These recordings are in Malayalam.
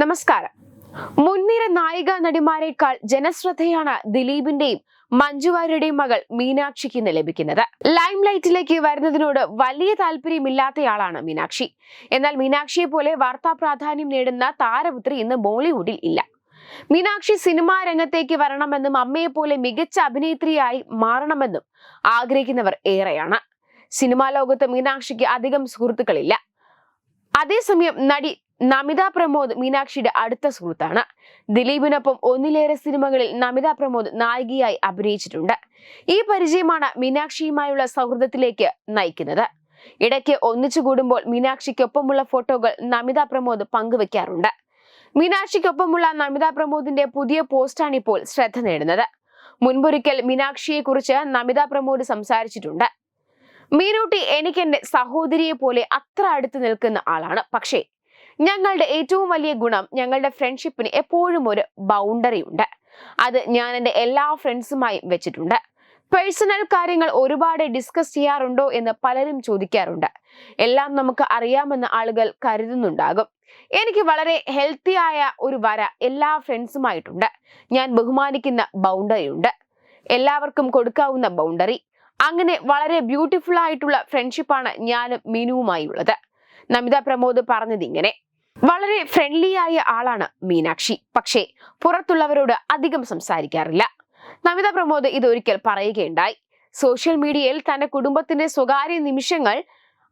നമസ്കാരം. മുൻനിര നായിക നടിമാരെക്കാൾ ജനശ്രദ്ധയാണ് ദിലീപിന്റെയും മഞ്ജുവാര്യയുടെയും മകൾ മീനാക്ഷിക്ക് ഇന്ന് ലഭിക്കുന്നത്. ലൈം ലൈറ്റിലേക്ക് വരുന്നതിനോട് വലിയ താല്പര്യമില്ലാത്തയാളാണ് മീനാക്ഷി. എന്നാൽ മീനാക്ഷിയെ പോലെ വാർത്താ പ്രാധാന്യം നേടുന്ന താരപുത്രി ഇന്ന് ബോളിവുഡിൽ ഇല്ല. മീനാക്ഷി സിനിമാ രംഗത്തേക്ക് വരണമെന്നും അമ്മയെ പോലെ മികച്ച അഭിനേത്രിയായി മാറണമെന്നും ആഗ്രഹിക്കുന്നവർ ഏറെയാണ്. സിനിമാ ലോകത്ത് മീനാക്ഷിക്ക് അധികം സുഹൃത്തുക്കളില്ല. അതേസമയം നടി നമിത പ്രമോദ് മീനാക്ഷിയുടെ അടുത്ത സുഹൃത്താണ്. ദിലീപിനൊപ്പം ഒന്നിലേറെ സിനിമകളിൽ നമിത പ്രമോദ് നായികയായി അഭിനയിച്ചിട്ടുണ്ട്. ഈ പരിചയമാണ് മീനാക്ഷിയുമായുള്ള സൗഹൃദത്തിലേക്ക് നയിക്കുന്നത്. ഇടയ്ക്ക് ഒന്നിച്ചു കൂടുമ്പോൾ മീനാക്ഷിക്കൊപ്പമുള്ള ഫോട്ടോകൾ നമിത പ്രമോദ് പങ്കുവെക്കാറുണ്ട്. മീനാക്ഷിക്കൊപ്പമുള്ള നമിത പ്രമോദിന്റെ പുതിയ പോസ്റ്റാണ് ഇപ്പോൾ ശ്രദ്ധ നേടുന്നത്. മുൻപൊരിക്കൽ മീനാക്ഷിയെ കുറിച്ച് നമിത പ്രമോദ് സംസാരിച്ചിട്ടുണ്ട്. മീനൂട്ടി എനിക്ക് എന്റെ സഹോദരിയെ പോലെ അത്ര അടുത്ത് നിൽക്കുന്ന ആളാണ്. പക്ഷേ ഞങ്ങളുടെ ഏറ്റവും വലിയ ഗുണം ഞങ്ങളുടെ ഫ്രണ്ട്ഷിപ്പിന് എപ്പോഴും ഒരു ബൗണ്ടറി ഉണ്ട്. അത് ഞാൻ എന്റെ എല്ലാ ഫ്രണ്ട്സുമായും വെച്ചിട്ടുണ്ട്. പേഴ്സണൽ കാര്യങ്ങൾ ഒരുപാട് ഡിസ്കസ് ചെയ്യാറുണ്ടോ എന്ന് പലരും ചോദിക്കാറുണ്ട്. എല്ലാം നമുക്ക് അറിയാമെന്ന് ആളുകൾ കരുതുന്നുണ്ടാകും. എനിക്ക് വളരെ ഹെൽത്തി ആയ ഒരു വര എല്ലാ ഫ്രണ്ട്സുമായിട്ടുണ്ട് ഞാൻ ബഹുമാനിക്കുന്ന ബൗണ്ടറി ഉണ്ട്. എല്ലാവർക്കും കൊടുക്കാവുന്ന ബൗണ്ടറി അങ്ങനെ വളരെ ബ്യൂട്ടിഫുൾ ആയിട്ടുള്ള ഫ്രണ്ട്ഷിപ്പാണ് ഞാനും മിനുവുമായുള്ളത്. നമിത പ്രമോദ് പറഞ്ഞത് ഇങ്ങനെ വളരെ ഫ്രണ്ട്ലി ആയ ആളാണ് മീനാക്ഷി. പക്ഷേ പുറത്തുള്ളവരോട് അധികം സംസാരിക്കാറില്ല. നമിത പ്രമോദ് ഇതൊരിക്കൽ പറയുകയുണ്ടായി. സോഷ്യൽ മീഡിയയിൽ തന്റെ കുടുംബത്തിന്റെ സ്വകാര്യ നിമിഷങ്ങൾ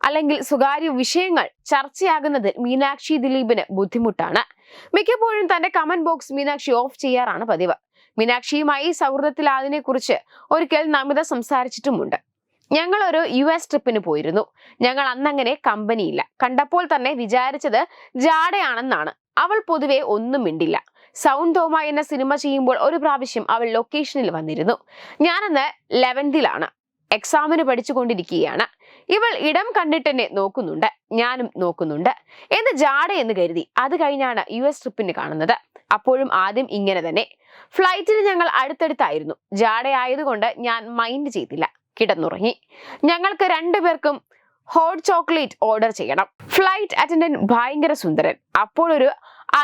അല്ലെങ്കിൽ സ്വകാര്യ വിഷയങ്ങൾ ചർച്ചയാകുന്നതിൽ മീനാക്ഷി ദിലീപിന് ബുദ്ധിമുട്ടാണ്. മിക്കപ്പോഴും തന്റെ കമന്റ് ബോക്സ് മീനാക്ഷി ഓഫ് ചെയ്യാറാണ് പതിവ്. മീനാക്ഷിയുമായി സൗഹൃദത്തിൽ അതിനെക്കുറിച്ച് ഒരിക്കൽ നമിത സംസാരിച്ചിട്ടുമുണ്ട്. ഞങ്ങൾ ഒരു യു എസ് ട്രിപ്പിന് പോയിരുന്നു. ഞങ്ങൾ അന്നങ്ങനെ കമ്പനിയില്ല കണ്ടപ്പോൾ തന്നെ വിചാരിച്ചത് ജാടയാണെന്നാണ് അവൾ പൊതുവെ ഒന്നും മിണ്ടില്ല. സൗണ്ട് ഹോമ എന്ന സിനിമ ചെയ്യുമ്പോൾ ഒരു പ്രാവശ്യം അവൾ ലൊക്കേഷനിൽ വന്നിരുന്നു. ഞാനന്ന് ലെവൻത്തിലാണ് എക്സാമിന് പഠിച്ചുകൊണ്ടിരിക്കുകയാണ്. ഇവൾ ഇടം കണ്ടിട്ട് എന്നെ നോക്കുന്നുണ്ട്. ഞാനും നോക്കുന്നുണ്ട്. എന്ത് എന്ന് കരുതി. അത് കഴിഞ്ഞാണ് യു എസ് ട്രിപ്പിന് കാണുന്നത്. അപ്പോഴും ആദ്യം ഇങ്ങനെ തന്നെ. ഫ്ലൈറ്റിൽ ഞങ്ങൾ അടുത്തടുത്തായിരുന്നു. ജാടയായതുകൊണ്ട് ഞാൻ മൈൻഡ് ചെയ്തില്ല. കിടന്നുറങ്ങി. ഞങ്ങൾക്ക് രണ്ടുപേർക്കും ഹോട്ട് ചോക്ലേറ്റ് ഓർഡർ ചെയ്യണം. ഫ്ലൈറ്റ് അറ്റൻഡന്റ് ഭയങ്കര സുന്ദരൻ. അപ്പോൾ ഒരു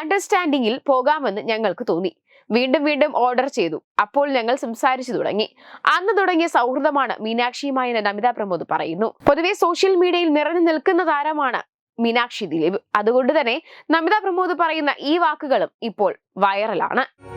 അണ്ടർസ്റ്റാൻഡിങ്ങിൽ പോകാമെന്ന് ഞങ്ങൾക്ക് തോന്നി. വീണ്ടും വീണ്ടും ഓർഡർ ചെയ്തു. അപ്പോൾ ഞങ്ങൾ സംസാരിച്ചു തുടങ്ങി. അന്ന് തുടങ്ങിയ സൗഹൃദമാണ് മീനാക്ഷിയുമായി നമിത പ്രമോദ് പറയുന്നു. പൊതുവെ സോഷ്യൽ മീഡിയയിൽ നിറഞ്ഞു നിൽക്കുന്ന താരമാണ് മീനാക്ഷി ദിലീപ്. അതുകൊണ്ട് തന്നെ നമിത പ്രമോദ് പറയുന്ന ഈ വാക്കുകളും ഇപ്പോൾ വൈറലാണ്